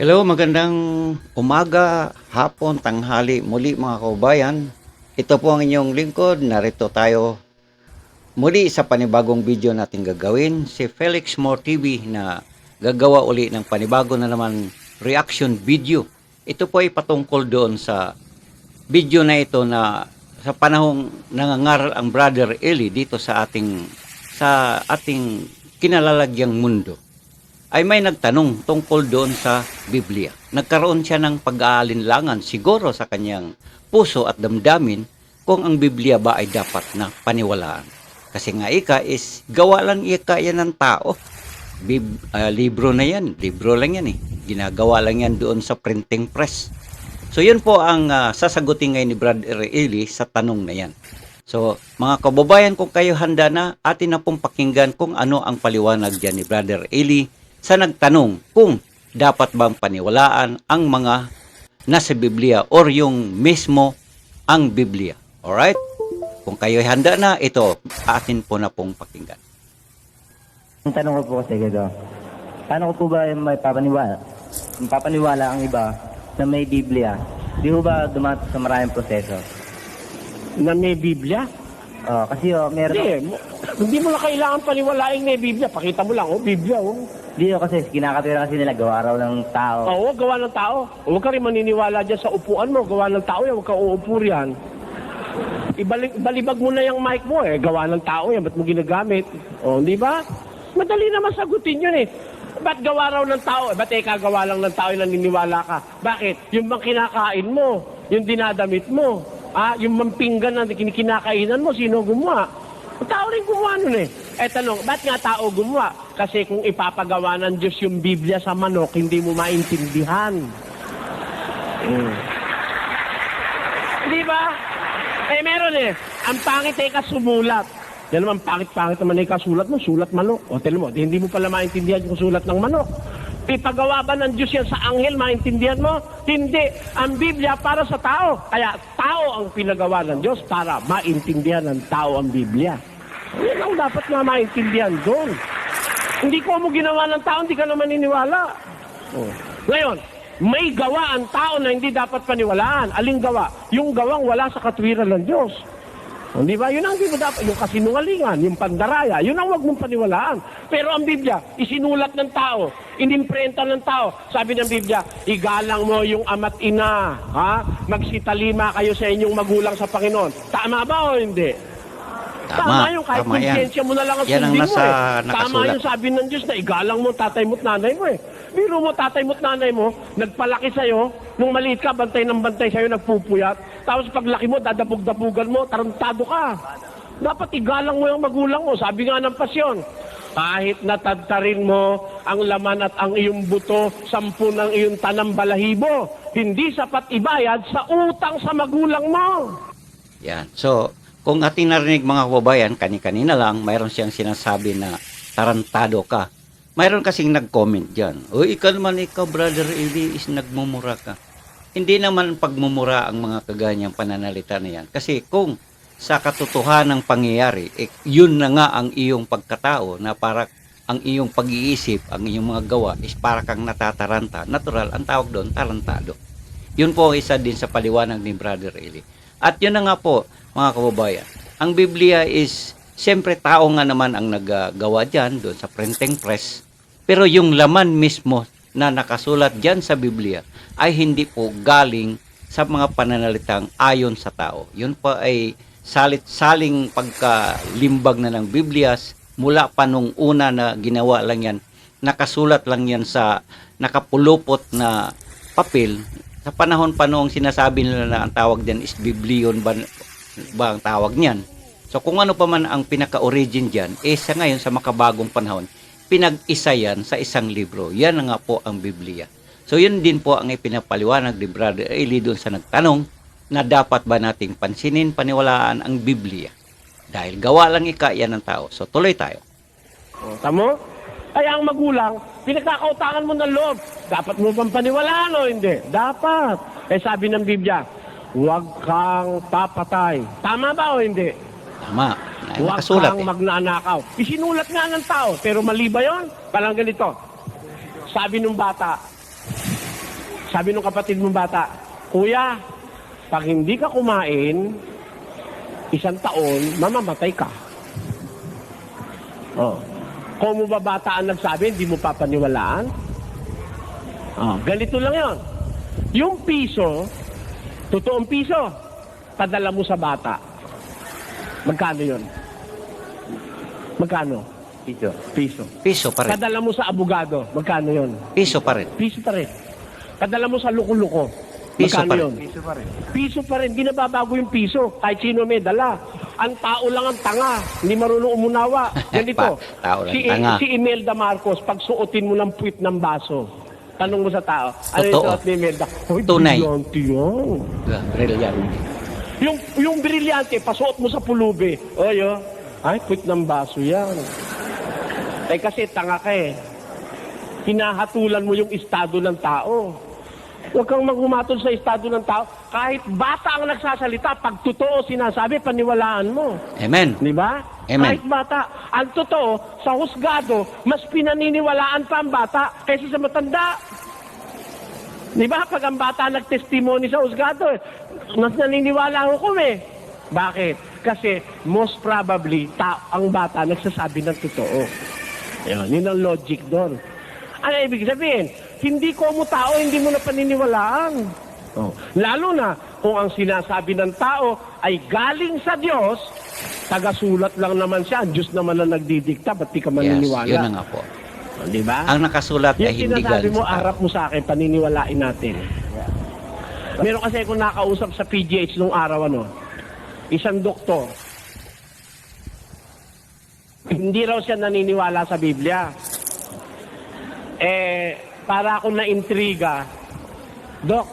Hello, magandang umaga, hapon, tanghali, muli mga kaubayan. Ito po ang inyong lingkod, narito tayo muli sa panibagong video natin gagawin. Si Felix More TV na gagawa uli ng panibago na naman reaction video. Ito po ay patungkol doon sa video na ito na sa panahong nangangaral ang Brother Eli dito sa ating sa ating kinalalagyang mundo ay may nagtanong tungkol doon sa Biblia. Nagkaroon siya ng pag-aalinlangan siguro sa kanyang puso at damdamin kung ang Biblia ba ay dapat na paniwalaan. Kasi nga ika is gawa lang ika yan ng tao. Bib, ah, libro na yan, libro lang yan eh. Ginagawa lang yan doon sa printing press. So yun po ang ah, sasagutin ngayon ni Brother Eli sa tanong na yan. So mga kababayan kung kayo handa na, atin na pong pakinggan kung ano ang paliwanag dyan ni Brother Eli sa nagtanong kung dapat bang paniwalaan ang mga nasa Biblia or yung mismo ang Biblia. Alright? Kung kayo handa na, ito, atin po na pong pakinggan. Ang tanong ko po kasi gado, paano ko po ba may papaniwala? Papaniwala ang iba na may Biblia? Di ho ba dumat sa maraming proseso? na may Biblia? Oh, kasi oh, meron Hindi, mo- hindi mo na kailangan paniwalaing may Biblia. Pakita mo lang, oh, Biblia, oh. Di ho kasi kinakatwira kasi nila gawa raw ng tao. Oo, gawa ng tao. Huwag ka rin maniniwala dyan sa upuan mo. Gawa ng tao yan, huwag ka uupo riyan. Ibalik, balibag mo na yung mic mo, eh. Gawa ng tao yan, ba't mo ginagamit? O, di ba? Madali naman sagutin yun, eh. Ba't gawa raw ng tao? Eh, ba't ikaw gawa lang ng tao yung naniniwala ka? Bakit? Yung bang kinakain mo, yung dinadamit mo, ah, yung mampinggan na kinikinakainan mo, sino gumawa? Tao rin gumawa nun eh. Eh tanong, ba't nga tao gumawa? Kasi kung ipapagawa ng Diyos yung Biblia sa manok, hindi mo maintindihan. Mm. Di ba? Eh meron eh. Ang pangit eh ka sumulat. Yan naman pangit-pangit naman eh kasulat mo, sulat manok. O tell mo, di- hindi mo pala maintindihan yung sulat ng manok. Ipagawa ba ng Diyos yan sa anghel, maintindihan mo? Hindi. Ang Biblia para sa tao. Kaya tao ang pinagawa ng Diyos para maintindihan ng tao ang Biblia. Yan ang dapat nga maintindihan doon. Hindi ko mo ginawa ng tao, hindi ka naman niniwala. Oh. Ngayon, may gawa ang tao na hindi dapat paniwalaan. Aling gawa? Yung gawang wala sa katwiran ng Diyos. O, di ba? Yun ang hindi mo dapat. Yung kasinungalingan, yung pandaraya, yun ang wag mong paniwalaan. Pero ang Biblia, isinulat ng tao, inimprenta ng tao. Sabi ng Biblia, igalang mo yung ama't ina. Ha? Magsitalima kayo sa inyong magulang sa Panginoon. Tama ba o hindi? Tama, yung kahit tama konsensya mo na lang ang Yan ang nasa mo eh. Tama yung sabi ng Diyos na igalang mo tatay mo at nanay mo eh. Biro mo tatay mo at nanay mo, nagpalaki sa'yo, nung maliit ka, bantay ng bantay sa'yo, nagpupuyat. Tapos paglaki mo, dadabog-dabugan mo, tarantado ka. Dapat igalang mo yung magulang mo. Sabi nga ng pasyon, kahit natadtarin mo ang laman at ang iyong buto, sampu ng iyong tanang balahibo, hindi sapat ibayad sa utang sa magulang mo. Yan. So, kung ating narinig mga kababayan, kani-kanina lang, mayroon siyang sinasabi na tarantado ka. Mayroon kasing nag-comment dyan. O, ikaw naman, ikaw, brother Eli, is nagmumura ka. Hindi naman pagmumura ang mga kaganyang pananalita na yan. Kasi kung sa katotohanan ng pangyayari, eh, yun na nga ang iyong pagkatao na para ang iyong pag-iisip, ang iyong mga gawa is para kang natataranta. Natural, ang tawag doon, tarantado. Yun po ang isa din sa paliwanag ni Brother Eli. At yun na nga po, mga kababayan. Ang Biblia is, siyempre tao nga naman ang naggagawa dyan, doon sa printing press. Pero yung laman mismo na nakasulat dyan sa Biblia ay hindi po galing sa mga pananalitang ayon sa tao. Yun po ay salit-saling pagkalimbag na ng Biblias mula pa nung una na ginawa lang yan. Nakasulat lang yan sa nakapulupot na papel sa panahon pa noong sinasabi nila na ang tawag diyan is Biblion ba, ang tawag niyan. So kung ano pa man ang pinaka-origin diyan, eh sa ngayon sa makabagong panahon, pinag-isa yan sa isang libro. Yan nga po ang Biblia. So yun din po ang ipinapaliwanag ni Brother Eli doon sa nagtanong na dapat ba nating pansinin, paniwalaan ang Biblia. Dahil gawa lang ika ng tao. So tuloy tayo. O, tamo? Kaya ang magulang, pinagkakautangan mo ng loob. Dapat mo bang paniwalaan o hindi? Dapat. Eh sabi ng Biblia, huwag kang papatay. Tama ba o hindi? Tama. Ay, Huwag nakasulat kang eh. magnanakaw. Isinulat nga ng tao, pero mali ba yun? Parang ganito. Sabi ng bata, Sabi nung kapatid mong bata, Kuya, pag hindi ka kumain, isang taon, mamamatay ka. Oh. Kung mo ba bata ang nagsabi, hindi mo papaniwalaan? Oh, ganito lang yon. Yung piso, totoong piso, padala mo sa bata. Magkano yon? Magkano? Piso. Piso. Piso pa rin. Padala mo sa abogado. Magkano yon? Piso pa rin. Piso pa rin. Padala mo sa luko-luko. Piso pa rin. yun? Piso pa rin. Piso pa rin. Di nababago yung piso. Kahit sino may dala. Ang tao lang ang tanga. Hindi marunong umunawa. Ganito. Pa- tao lang si, tanga. si Imelda Marcos, pag suotin mo ng puwit ng baso, tanong mo sa tao, ano yung Totoo. suot ni Imelda? Hoy, Tunay. brilyante yun. Ah, Brilliant. Yung, yung brilyante, pasuot mo sa pulubi. Oy, oh. Ay, puwit ng baso yan. Eh kasi tanga ka eh. Hinahatulan mo yung estado ng tao. Huwag kang maghumatol sa estado ng tao. Kahit bata ang nagsasalita, pag totoo sinasabi, paniwalaan mo. Amen. Di ba? Amen. Kahit bata. Ang totoo, sa husgado, mas pinaniniwalaan pa ang bata kaysa sa matanda. Di ba? Pag ang bata nagtestimony sa husgado, mas naniniwala ang hukom eh. Bakit? Kasi most probably, ta- ang bata nagsasabi ng totoo. Yun, yun ang logic doon. Ano ibig sabihin? Hindi ko mo tao, hindi mo na paniniwalaan. Oh. Lalo na kung ang sinasabi ng tao ay galing sa Diyos, tagasulat lang naman siya, ang Diyos naman ang nagdidikta, ba't di ka Yes, maniniwala? yun na nga po. Oh, Di ba? Ang nakasulat ay Yung hindi sinasabi galing mo, sa tao. arap mo sa akin, paniniwalain natin. Meron kasi akong nakausap sa PGH nung araw, ano, isang doktor. Hindi raw siya naniniwala sa Biblia. Eh, para akong na-intriga, Dok,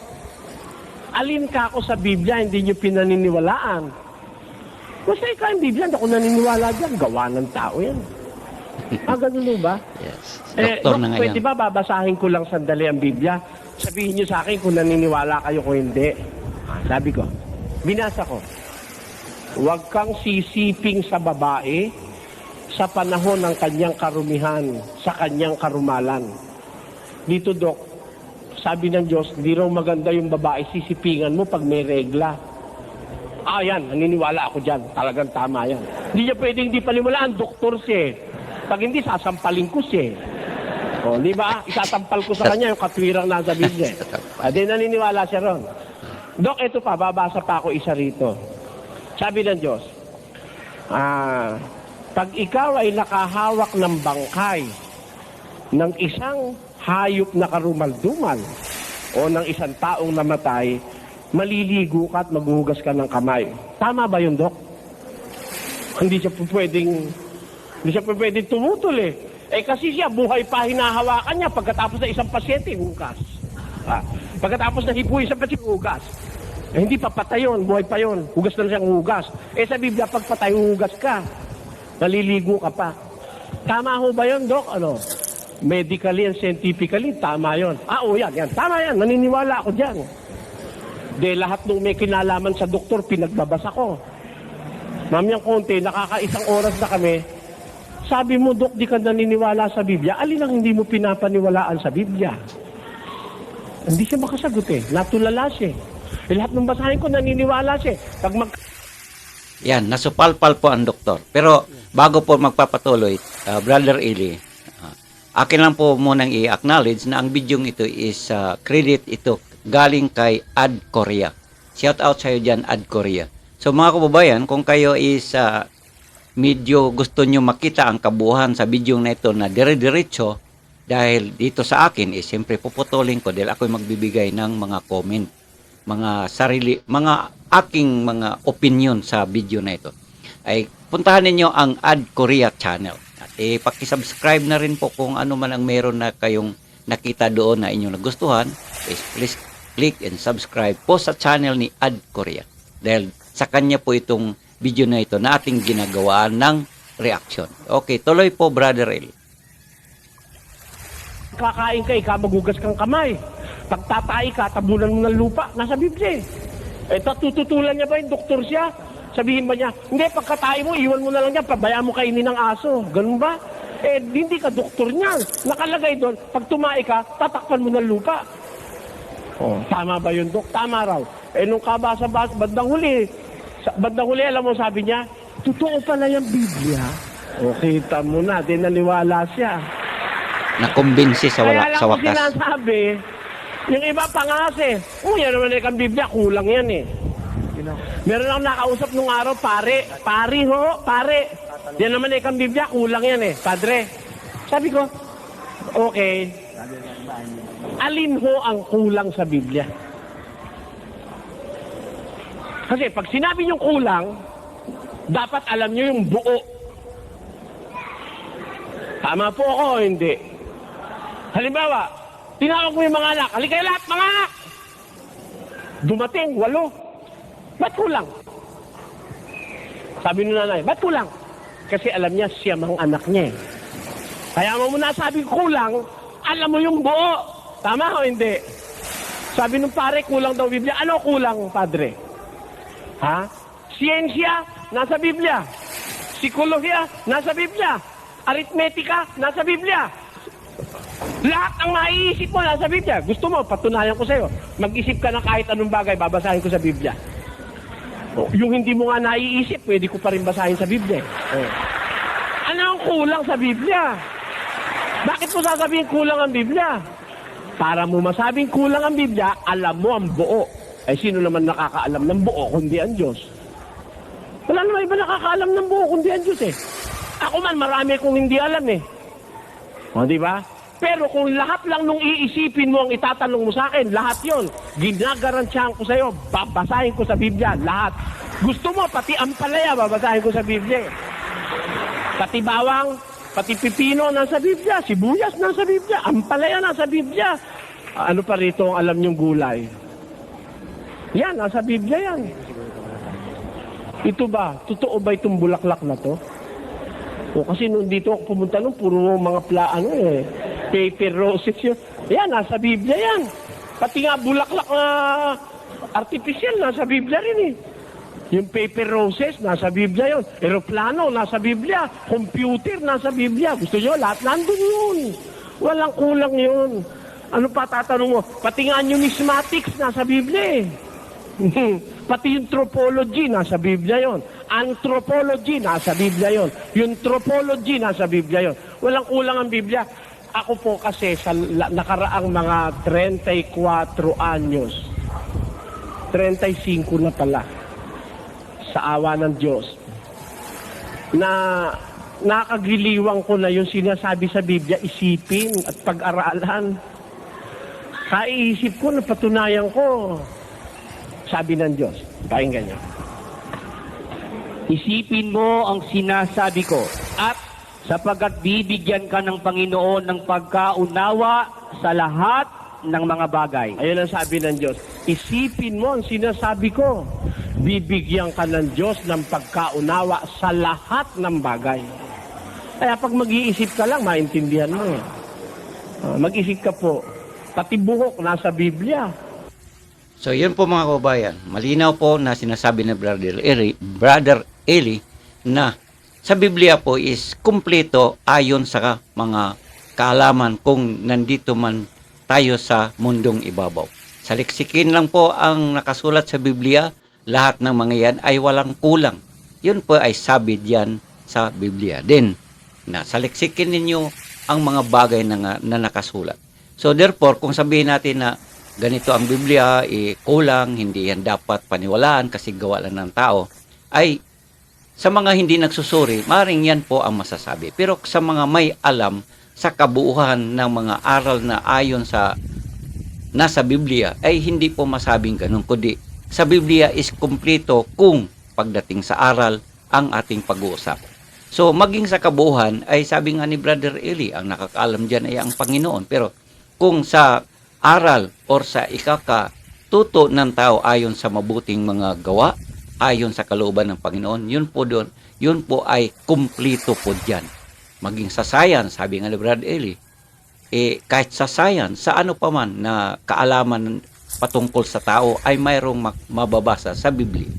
alin ka ako sa Biblia, hindi niyo pinaniniwalaan. Basta ikaw ang Biblia, hindi ako naniniwala dyan. Gawa ng tao yan. ah, ganun ba? Yes. Eh, Doktor na pwede ngayon. ba babasahin ko lang sandali ang Biblia? Sabihin niyo sa akin kung naniniwala kayo o hindi. Ah, Sabi ko, binasa ko, huwag kang sisiping sa babae sa panahon ng kanyang karumihan, sa kanyang karumalan. Dito, Dok, sabi ng Diyos, di raw maganda yung babae sisipingan mo pag may regla. Ah, yan, naniniwala ako dyan. Talagang tama yan. Hindi niya pwedeng di paniwalaan, doktor siya eh. Pag hindi, sasampalin ko siya eh. O, di ba? Isatampal ko sa kanya yung katwirang nasa Biblia. Ah, di naniniwala siya ron. Dok, ito pa, babasa pa ako isa rito. Sabi ng Diyos, ah, pag ikaw ay nakahawak ng bangkay ng isang hayop na karumaldumal o ng isang taong namatay, maliligo ka at maghuhugas ka ng kamay. Tama ba yun, Dok? Hindi siya pwedeng, hindi siya pwedeng tumutol eh. Eh kasi siya, buhay pa hinahawakan niya pagkatapos ng isang pasyente, hugas. Ah, pagkatapos na hipuin sa pasyente, hugas. Eh, hindi pa patay yun, buhay pa yun. Hugas na siyang hugas. Eh sa Biblia, pag patay, hugas ka. Naliligo ka pa. Tama ho ba yun, Dok? Ano? Medically and scientifically, tama yon. Ah, oo yan, yan. Tama yan, naniniwala ako dyan. De lahat nung may kinalaman sa doktor, pinagbabasa ko. Mamayang konti, nakakaisang oras na kami. Sabi mo, Dok, di ka naniniwala sa Biblia. Alin ang hindi mo pinapaniwalaan sa Biblia? Hindi siya makasagot eh. Natulala siya eh. Lahat ng basahin ko, naniniwala siya eh. Pag mag... Yan, nasupalpal po ang doktor. Pero bago po magpapatuloy, uh, Brother Eli, uh, akin lang po munang i-acknowledge na ang video ito is uh, credit ito galing kay Ad Korea. Shout out sa iyo dyan, Ad Korea. So mga kababayan, kung kayo is uh, medyo gusto nyo makita ang kabuuhan sa video na ito na dire-diretso, dahil dito sa akin, eh, siyempre puputulin ko dahil ako'y magbibigay ng mga comment, mga sarili, mga aking mga opinion sa video na ito. Ay puntahan ninyo ang Ad Korea channel. At eh, pakisubscribe na rin po kung ano man ang meron na kayong nakita doon na inyong nagustuhan. Is please click and subscribe po sa channel ni Ad Korea. Dahil sa kanya po itong video na ito na ating ginagawa ng reaction. Okay, tuloy po Brother El. kakain ka, ikaw maghugas kang kamay. Pag tatay ka, tabunan mo ng lupa. Nasa Biblia eh. Eh, tututulan niya ba yung doktor siya? Sabihin ba niya, hindi, pagkatay mo, iwan mo na lang niya, pabayaan mo kainin ng aso. Ganun ba? Eh, hindi ka doktor niyan. Nakalagay doon, pag tumai ka, tatakpan mo ng lupa. Oh, tama ba yun, Dok? Tama raw. Eh, nung kabasa ba, bandang huli, sa, bandang huli, alam mo, sabi niya, totoo pala yung Biblia. O, kita mo na, di naniwala siya. Nakumbinsi sa, Kaya wala, lang sa ko wakas. sinasabi, yung iba pa nga kasi, kung yan naman eh, ang Biblia, kulang yan eh. Meron akong nakausap nung araw, pare, pari ho, pare. Yan naman eh, ang Biblia, kulang yan eh, padre. Sabi ko, okay. Alin ho ang kulang sa Biblia? Kasi pag sinabi niyong kulang, dapat alam niyo yung buo. Tama po ako hindi? Halimbawa, tinawag mo yung mga anak, halika lahat, mga anak! Dumating, walo. Ba't kulang? Sabi ng nanay, ba't kulang? Kasi alam niya siya mga anak niya eh. Kaya mo muna sabi kulang, alam mo yung buo. Tama o hindi? Sabi ng pare, kulang daw Biblia. Ano kulang, padre? Ha? Siyensya, nasa Biblia. Psikolohiya, nasa Biblia. Aritmetika, nasa Biblia. Lahat ng maiisip mo nasa Biblia. Gusto mo, patunayan ko sa'yo. Mag-isip ka ng kahit anong bagay, babasahin ko sa Biblia. O, yung hindi mo nga naiisip, pwede ko pa rin basahin sa Biblia. O. Ano ang kulang sa Biblia? Bakit mo sasabihin kulang ang Biblia? Para mo masabing kulang ang Biblia, alam mo ang buo. Eh, sino naman nakakaalam ng buo kundi ang Diyos? Wala naman iba nakakaalam ng buo kundi ang Diyos eh. Ako man, marami kong hindi alam eh. O, di ba? Pero kung lahat lang nung iisipin mo ang itatanong mo sa akin, lahat yon ginagarantiyahan ko sa'yo, babasahin ko sa Biblia, lahat. Gusto mo, pati ang palaya, babasahin ko sa Biblia. eh. Pati bawang, pati pipino nasa Biblia, sibuyas nasa Biblia, ang palaya nasa Biblia. Ano pa rito ang alam niyong gulay? Yan, nasa Biblia yan. Ito ba, totoo ba itong bulaklak na to? O kasi nung dito ako pumunta nung puro mga pla, ano eh, paper roses yun. Yan, nasa Biblia yan. Pati nga bulaklak na artificial, nasa Biblia rin eh. Yung paper roses, nasa Biblia yun. Aeroplano, nasa Biblia. Computer, nasa Biblia. Gusto nyo, lahat nandun yun. Walang kulang yun. Ano pa tatanong mo? Pati nga numismatics, nasa Biblia eh. Pati yung tropology, nasa Biblia yon. Anthropology, nasa Biblia yon. Yung tropology, nasa Biblia yon. Walang kulang ang Biblia. Ako po kasi sa nakaraang mga 34 anyos, 35 na pala, sa awa ng Diyos, na nakagiliwang ko na yung sinasabi sa Biblia, isipin at pag-aralan. Kaiisip ko, napatunayan ko, sabi ng Diyos. Pakinggan niyo. Isipin mo ang sinasabi ko at sapagat bibigyan ka ng Panginoon ng pagkaunawa sa lahat ng mga bagay. Ayun ang sabi ng Diyos. Isipin mo ang sinasabi ko. Bibigyan ka ng Diyos ng pagkaunawa sa lahat ng bagay. Kaya pag mag-iisip ka lang, maintindihan mo eh. Ah, mag-isip ka po. Pati buhok, nasa Biblia. So yun po mga kababayan, malinaw po na sinasabi ni Brother Eli, Brother Eli na sa Biblia po is kumpleto ayon sa mga kaalaman kung nandito man tayo sa mundong ibabaw. Sa leksikin lang po ang nakasulat sa Biblia, lahat ng mga yan ay walang kulang. Yun po ay sabi diyan sa Biblia din na sa leksikin ninyo ang mga bagay na, na nakasulat. So therefore, kung sabihin natin na ganito ang Biblia, eh, kulang, hindi yan dapat paniwalaan kasi gawa lang ng tao, ay sa mga hindi nagsusuri, maring yan po ang masasabi. Pero sa mga may alam sa kabuuhan ng mga aral na ayon sa nasa Biblia, ay hindi po masabing ganun, kundi sa Biblia is kumpleto kung pagdating sa aral ang ating pag-uusap. So, maging sa kabuuhan, ay sabi nga ni Brother Eli, ang nakakaalam dyan ay ang Panginoon. Pero kung sa aral or sa ikakatuto ng tao ayon sa mabuting mga gawa, ayon sa kalooban ng Panginoon, yun po doon, yun po ay kumplito po dyan. Maging sa science, sabi nga ni Brad Eli, eh, kahit sa science, sa ano pa man na kaalaman patungkol sa tao ay mayroong mababasa sa Biblia.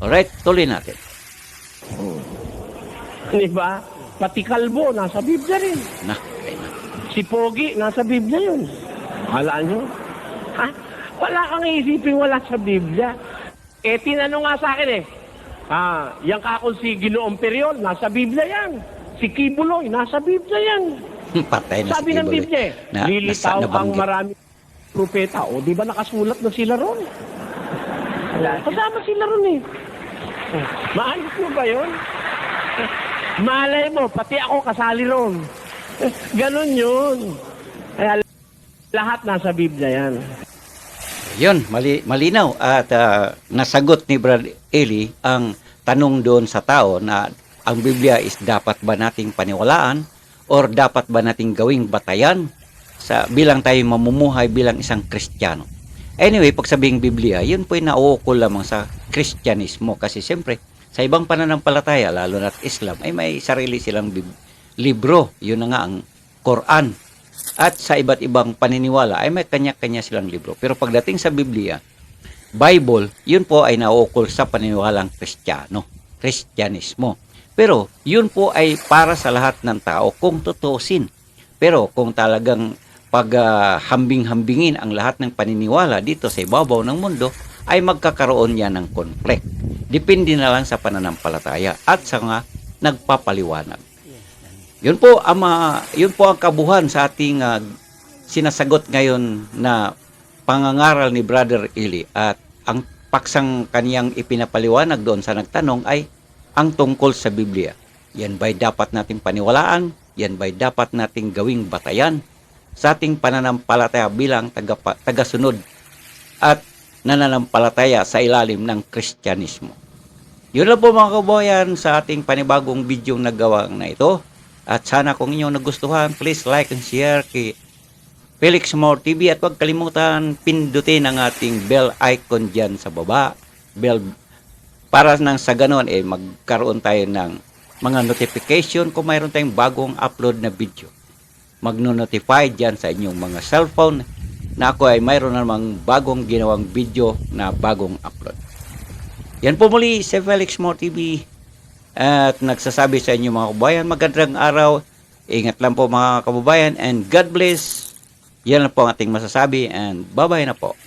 Alright, tuloy natin. Di ba? Pati kalbo, nasa Biblia rin. Na, na. Si Pogi, nasa Biblia yun. Akala nyo? Ha? Wala kang isipin wala sa Biblia. Eh, tinanong nga sa akin eh, ah, yung kakon si Ginoong Periol, nasa Biblia yan. Si Kibuloy, nasa Biblia yan. Patay na Sabi si ng Kibuloy. Biblia eh, Na, lilitaw nasa- ang nabanggit. marami propeta. O, di ba nakasulat na sila ron? Kasama sila ron eh. Oh, Maayos mo ba yun? Malay mo, pati ako kasali ron. Ganon yun. Kaya lahat nasa Biblia yan. Yun, mali, malinaw at ah, nasagot ni Brad Eli ang tanong doon sa tao na ang Biblia is dapat ba nating paniwalaan or dapat ba nating gawing batayan sa bilang tayo mamumuhay bilang isang Kristiyano. Anyway, pag sabing Biblia, yun po ay nauukol lamang sa Kristyanismo kasi siyempre sa ibang pananampalataya, lalo na Islam, ay may sarili silang libro. Yun na nga ang Quran. At sa iba't ibang paniniwala ay may kanya-kanya silang libro. Pero pagdating sa Biblia, Bible, yun po ay nauukol sa paniniwalang Kristiyano, Kristyanismo. Pero yun po ay para sa lahat ng tao kung tutusin. Pero kung talagang pag ah, hambing-hambingin ang lahat ng paniniwala dito sa ibabaw ng mundo, ay magkakaroon yan ng conflict. Depende na lang sa pananampalataya at sa nga nagpapaliwanag. Yun po ang yun po ang kabuhan sa ating ah, sinasagot ngayon na pangangaral ni Brother Eli at ang paksang kaniyang ipinapaliwanag doon sa nagtanong ay ang tungkol sa Biblia. Yan ba'y dapat nating paniwalaan? Yan ba'y dapat nating gawing batayan sa ating pananampalataya bilang taga, tagasunod at nananampalataya sa ilalim ng Kristyanismo? Yun lang po mga kabayan sa ating panibagong video na gawang na ito. At sana kung inyong nagustuhan, please like and share kay Felix More TV at huwag kalimutan pindutin ang ating bell icon dyan sa baba. Bell para nang sa ganon eh magkaroon tayo ng mga notification kung mayroon tayong bagong upload na video. Magno-notify dyan sa inyong mga cellphone na ako ay mayroon namang bagong ginawang video na bagong upload. Yan po muli si Felix More TV at nagsasabi sa inyo mga kababayan magandang araw. Ingat lang po mga kababayan and God bless. Yan lang po ang ating masasabi and bye-bye na po.